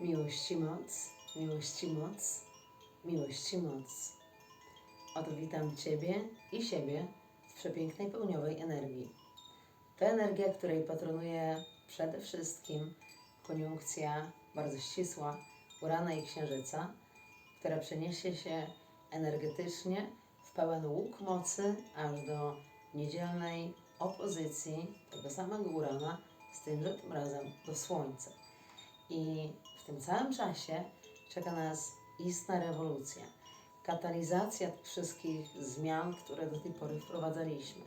Miłości moc, miłości moc, miłości moc. Oto witam Ciebie i siebie w przepięknej pełniowej energii. To energia, której patronuje przede wszystkim koniunkcja bardzo ścisła Urana i Księżyca, która przeniesie się energetycznie w pełen łuk mocy aż do niedzielnej opozycji tego samego Urana, z tym, że tym razem do Słońca. I tym całym czasie czeka nas istna rewolucja. Katalizacja wszystkich zmian, które do tej pory wprowadzaliśmy.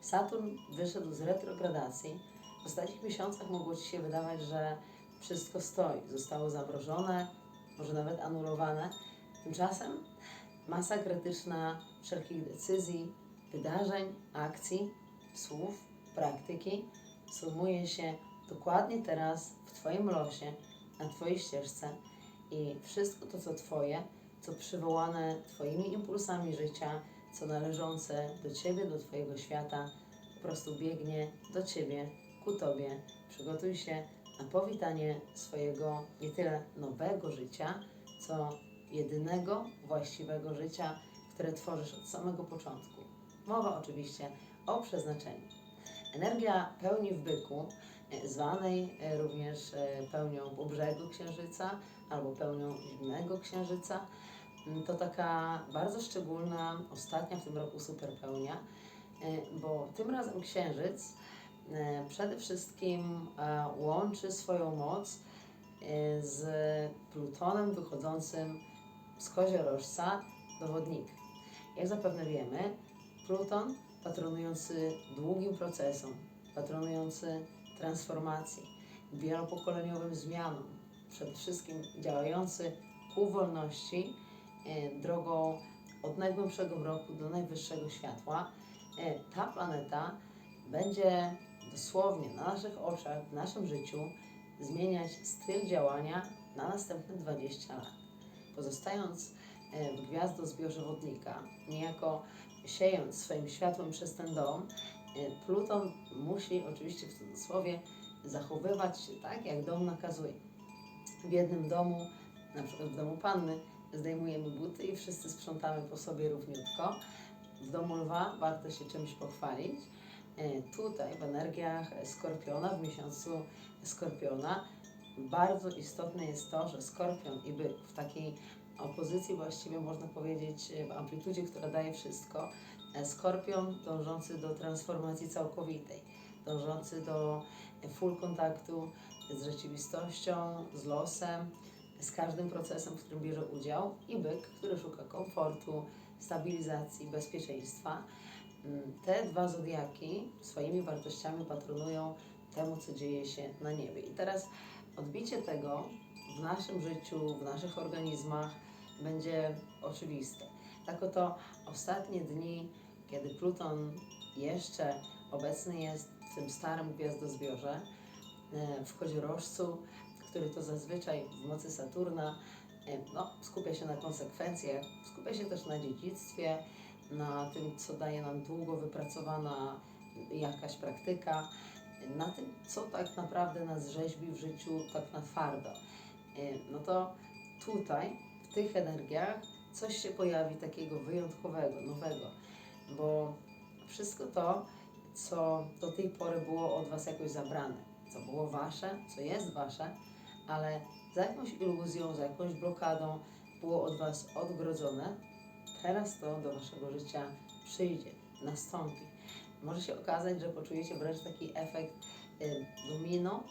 Saturn wyszedł z retrogradacji. W ostatnich miesiącach mogło Ci się wydawać, że wszystko stoi, zostało zamrożone, może nawet anulowane. Tymczasem masa krytyczna wszelkich decyzji, wydarzeń, akcji, słów, praktyki sumuje się dokładnie teraz w Twoim losie, na Twojej ścieżce i wszystko to, co Twoje, co przywołane Twoimi impulsami życia, co należące do Ciebie, do Twojego świata, po prostu biegnie do Ciebie, ku Tobie. Przygotuj się na powitanie swojego nie tyle nowego życia, co jedynego właściwego życia, które tworzysz od samego początku. Mowa oczywiście o przeznaczeniu. Energia pełni w byku, zwanej e, również e, pełnią po księżyca albo pełnią zimnego księżyca, m, to taka bardzo szczególna, ostatnia w tym roku superpełnia, e, bo tym razem księżyc e, przede wszystkim e, łączy swoją moc e, z Plutonem wychodzącym z koziorożca do wodnika. Jak zapewne wiemy, Pluton patronujący długim procesom, patronujący transformacji, wielopokoleniowym zmianom, przede wszystkim działający ku wolności e, drogą od najgłębszego mroku do najwyższego światła, e, ta planeta będzie dosłownie na naszych oczach, w naszym życiu zmieniać styl działania na następne 20 lat. Pozostając e, w gwiazdozbiorze wodnika, niejako siejąc swoim światłem przez ten dom, Pluton musi oczywiście w cudzysłowie zachowywać się tak, jak dom nakazuje. W jednym domu, na przykład w domu panny, zdejmujemy buty i wszyscy sprzątamy po sobie równiutko. W domu lwa warto się czymś pochwalić. E, Tutaj w energiach Skorpiona, w miesiącu Skorpiona, bardzo istotne jest to, że Skorpion i Byk w takiej opozycji właściwie można powiedzieć w amplitudzie, która daje wszystko. Skorpion dążący do transformacji całkowitej, dążący do full kontaktu z rzeczywistością, z losem, z każdym procesem, w którym bierze udział i byk, który szuka komfortu, stabilizacji, bezpieczeństwa. Mm, Te dwa zodiaki swoimi wartościami patronują temu, co dzieje się na niebie. I teraz odbicie tego w naszym życiu, w naszych organizmach będzie oczywiste. Tak oto ostatnie dni, kiedy Pluton jeszcze obecny jest w tym starym gwiazdozbiorze, e, w koziorożcu, który to zazwyczaj w mocy Saturna e, no, skupia się na konsekwencjach, skupia się też na dziedzictwie, na tym, co daje nam długo wypracowana jakaś praktyka, na tym, co tak naprawdę nas rzeźbi w życiu tak na twardo. E, No to tutaj, w tych energiach, coś się pojawi takiego wyjątkowego, nowego, bo wszystko to, co do tej pory było od Was jakoś zabrane, co było Wasze, co jest Wasze, ale za jakąś iluzją, za jakąś blokadą było od Was odgrodzone, teraz to do Waszego życia przyjdzie, nastąpi. Może się okazać, że poczujecie wręcz taki efekt y, domino,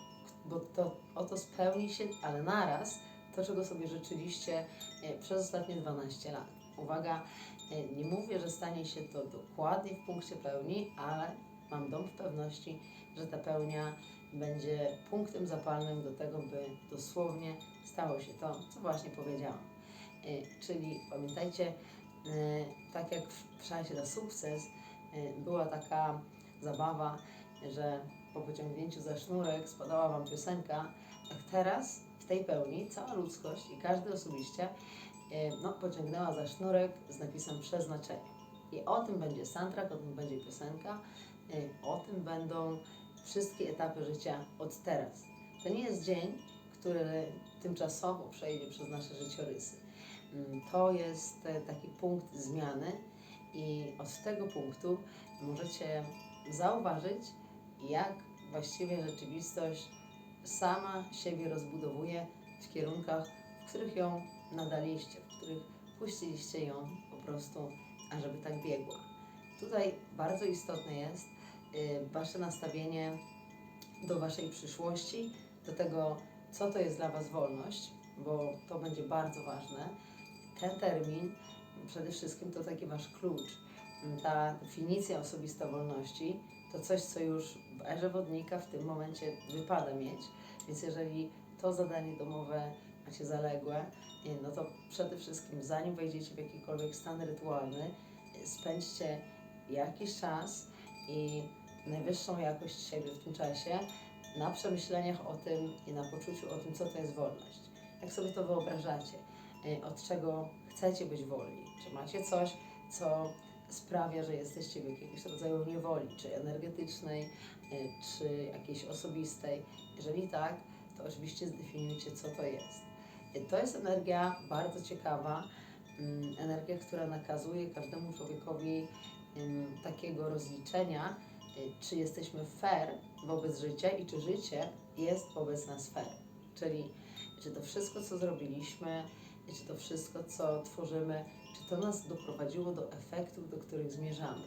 bo to oto spełni się, ale naraz to, czego sobie życzyliście y, przez ostatnie 12 lat. Uwaga, nie mówię, że stanie się to dokładnie w punkcie pełni, ale mam dom w pewności, że ta pełnia będzie punktem zapalnym do tego, by dosłownie stało się to, co właśnie powiedziałam. Y, Czyli pamiętajcie, y, tak jak w szansie na sukces była taka zabawa, że po pociągnięciu za sznurek spadała Wam piosenka, tak teraz tej pełni cała ludzkość i każdy osobiście y, no, pociągnęła za sznurek z napisem przeznaczenie. I o tym będzie soundtrack, o tym będzie piosenka, y, o tym będą wszystkie etapy życia od teraz. To nie jest dzień, który tymczasowo przejdzie przez nasze życiorysy. Mm, To jest e, taki punkt zmiany i od tego punktu możecie zauważyć, jak właściwie rzeczywistość sama siebie rozbudowuje w kierunkach, w których ją nadaliście, w których puściliście ją po prostu, ażeby tak biegła. Tutaj bardzo istotne jest y, Wasze nastawienie do Waszej przyszłości, do tego, co to jest dla Was wolność, bo to będzie bardzo ważne. Ten termin przede wszystkim to taki Wasz klucz. Ta definicja osobista wolności to coś, co już w erze wodnika w tym momencie wypada mieć. Więc jeżeli to zadanie domowe macie zaległe, no to przede wszystkim zanim wejdziecie w jakikolwiek stan rytualny, spędźcie jakiś czas i najwyższą jakość siebie w tym czasie na przemyśleniach o tym i na poczuciu o tym, co to jest wolność. Jak sobie to wyobrażacie, y, od czego chcecie być wolni? Czy macie coś, co sprawia, że jesteście w jakiegoś rodzaju niewoli, czy energetycznej, y, czy jakiejś osobistej? Jeżeli tak, to oczywiście zdefiniujcie, co to jest. Y, To jest energia bardzo ciekawa, mm, energia, która nakazuje każdemu człowiekowi takiego rozliczenia, y, czy jesteśmy fair wobec życia i czy życie jest wobec nas fair. Czyli czy to wszystko, co zrobiliśmy, czy to wszystko, co tworzymy, czy to nas doprowadziło do efektów, do których zmierzamy.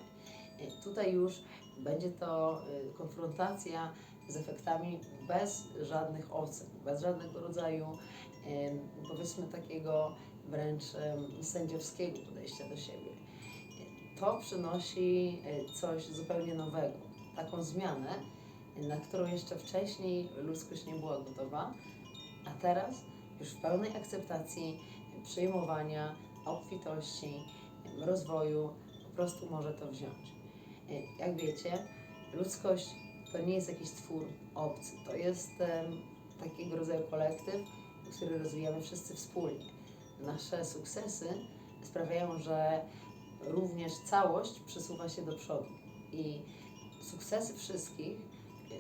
Y, Tutaj już będzie to y, konfrontacja z efektami bez żadnych ocen, bez żadnego rodzaju, powiedzmy, takiego wręcz sędziowskiego podejścia do siebie. Y, To przynosi coś zupełnie nowego, taką zmianę, na którą jeszcze wcześniej ludzkość nie była gotowa, a teraz już w pełnej akceptacji, przyjmowania, obfitości, rozwoju po prostu może to wziąć. Y, Jak wiecie, ludzkość to nie jest jakiś twór obcy, to jest takiego rodzaju kolektyw, który rozwijamy wszyscy wspólnie. Nasze sukcesy sprawiają, że również całość przesuwa się do przodu i sukcesy wszystkich,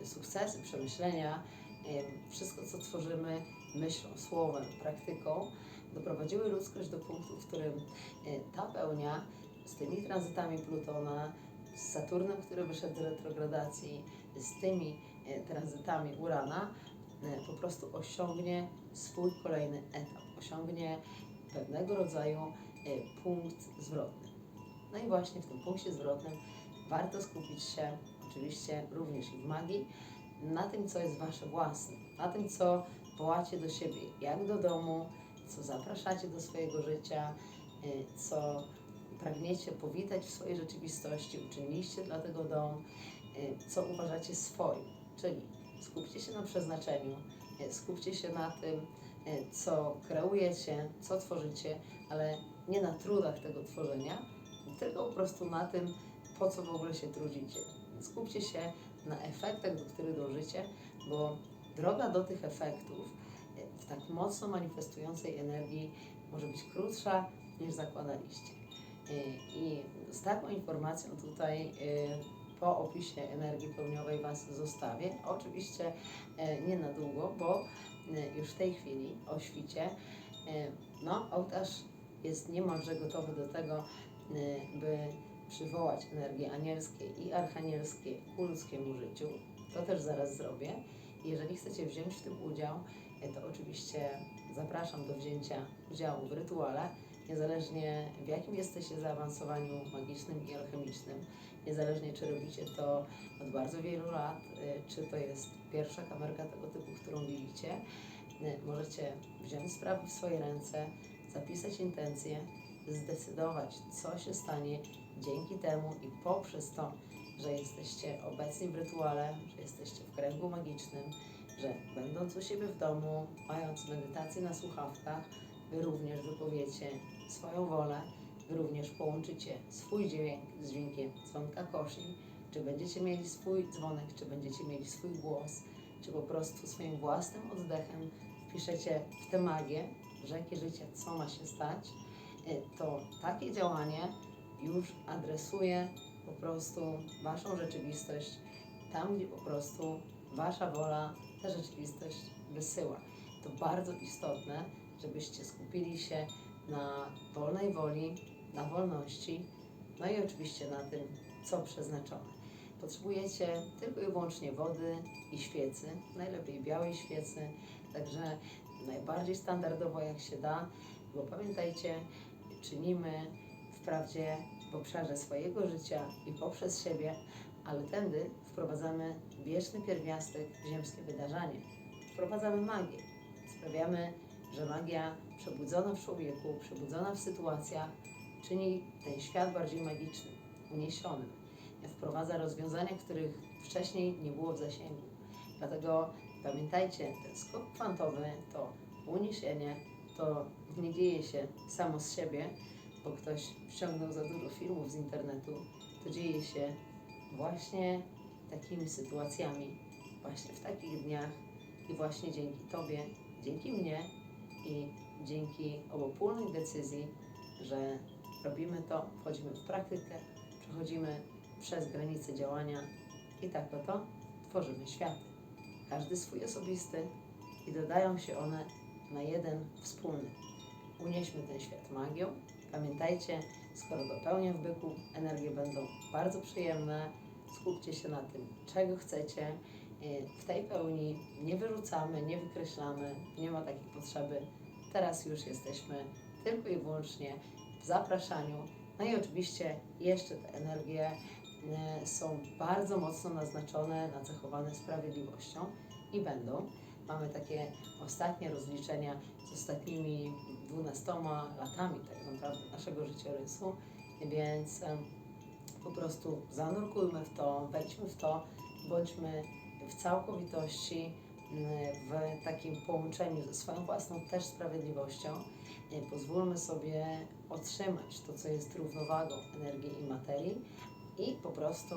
y, sukcesy przemyślenia, y, wszystko co tworzymy myślą, słowem, praktyką, doprowadziły ludzkość do punktu, w którym y, ta pełnia z tymi tranzytami Plutona, z Saturnem, który wyszedł z retrogradacji, z tymi y, tranzytami Urana, y, po prostu osiągnie swój kolejny etap, osiągnie pewnego rodzaju punkt zwrotny. No i właśnie w tym punkcie zwrotnym warto skupić się, oczywiście również i w magii, na tym, co jest Wasze własne, na tym, co wołacie do siebie, jak do domu, co zapraszacie do swojego życia, y, co pragniecie powitać w swojej rzeczywistości, uczyniliście dla tego dom, y, co uważacie swoim. Czyli skupcie się na przeznaczeniu, y, skupcie się na tym, co kreujecie, co tworzycie, ale nie na trudach tego tworzenia, tylko po prostu na tym, po co w ogóle się trudzicie. Skupcie się na efektach, do których dążycie, bo droga do tych efektów tak mocno manifestującej energii może być krótsza niż zakładaliście. Y, I z taką informacją tutaj y, po opisie energii pełniowej Was zostawię. Oczywiście y, nie na długo, bo już w tej chwili o świcie no, ołtarz jest niemalże gotowy do tego, by przywołać energie anielskie i archanielskie ku ludzkiemu życiu. To też zaraz zrobię. Jeżeli chcecie wziąć w tym udział, to oczywiście zapraszam do wzięcia udziału w rytuale, niezależnie w jakim jesteście zaawansowaniu magicznym i alchemicznym, niezależnie czy robicie to od bardzo wielu lat, y, czy to jest pierwsza kamerka tego typu, którą widzicie, y, możecie wziąć sprawy w swoje ręce, zapisać intencje, zdecydować, co się stanie dzięki temu i poprzez to, że jesteście obecni w rytuale, że jesteście w kręgu magicznym, że będąc u siebie w domu, mając medytację na słuchawkach, Wy również wypowiecie swoją wolę, Wy również połączycie swój dźwięk z dźwiękiem dzwonka koszli, czy będziecie mieli swój dzwonek, czy będziecie mieli swój głos, czy po prostu swoim własnym oddechem wpiszecie w tę magię rzeki życia, co ma się stać, y, to takie działanie już adresuje po prostu Waszą rzeczywistość tam, gdzie po prostu Wasza wola tę rzeczywistość wysyła. to bardzo istotne, żebyście skupili się na wolnej woli, na wolności, no i oczywiście na tym, co przeznaczone. Potrzebujecie tylko i wyłącznie wody i świecy, najlepiej białej świecy, także najbardziej standardowo jak się da, bo pamiętajcie, czynimy wprawdzie w obszarze swojego życia i poprzez siebie, ale tędy wprowadzamy wieczny pierwiastek w ziemskie wydarzenie. Wprowadzamy magię. Sprawiamy, że magia przebudzona w człowieku, przebudzona w sytuacjach, czyni ten świat bardziej magicznym, uniesionym. Wprowadza rozwiązania, których wcześniej nie było w zasięgu. Dlatego pamiętajcie, ten skok kwantowy to uniesienie, to nie dzieje się samo z siebie, bo ktoś ściągnął za dużo filmów z internetu. To dzieje się właśnie takimi sytuacjami, właśnie w takich dniach i właśnie dzięki Tobie, dzięki mnie i dzięki obopólnej decyzji, że robimy to, wchodzimy w praktykę, przechodzimy przez granice działania i tak oto tworzymy świat. Każdy swój osobisty i dodają się one na jeden wspólny. Unieśmy ten świat magią. Pamiętajcie, skoro dopełnię w byku, energie będą bardzo przyjemne. Skupcie się na tym, czego chcecie. Yy, W tej pełni nie wyrzucamy, nie wykreślamy, nie ma takiej potrzeby. Teraz już jesteśmy tylko i wyłącznie w zapraszaniu. No i oczywiście jeszcze te energie e, są bardzo mocno naznaczone, nacechowane sprawiedliwością i będą. Mamy takie ostatnie rozliczenia z ostatnimi 12 latami tak naprawdę naszego życiorysu, więc po prostu zanurkujmy w to, wejdźmy w to, bądźmy w całkowitości, m, w takim połączeniu ze swoją własną też sprawiedliwością. Pozwólmy sobie otrzymać to, co jest równowagą energii i materii i po prostu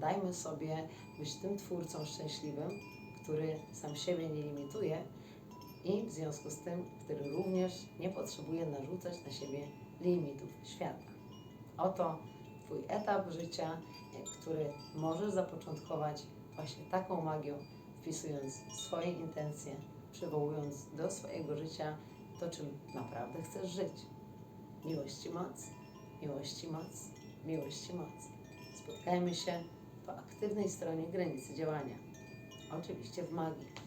dajmy sobie być tym twórcą szczęśliwym, który sam siebie nie limituje i w związku z tym, który również nie potrzebuje narzucać na siebie limitów świata. Oto Twój etap życia, e, który możesz zapoczątkować właśnie taką magią, wpisując swoje intencje, przywołując do swojego życia to, czym naprawdę chcesz żyć. Miłości moc, miłości moc, miłości moc. Spotkajmy się po aktywnej stronie granicy działania. Oczywiście w magii.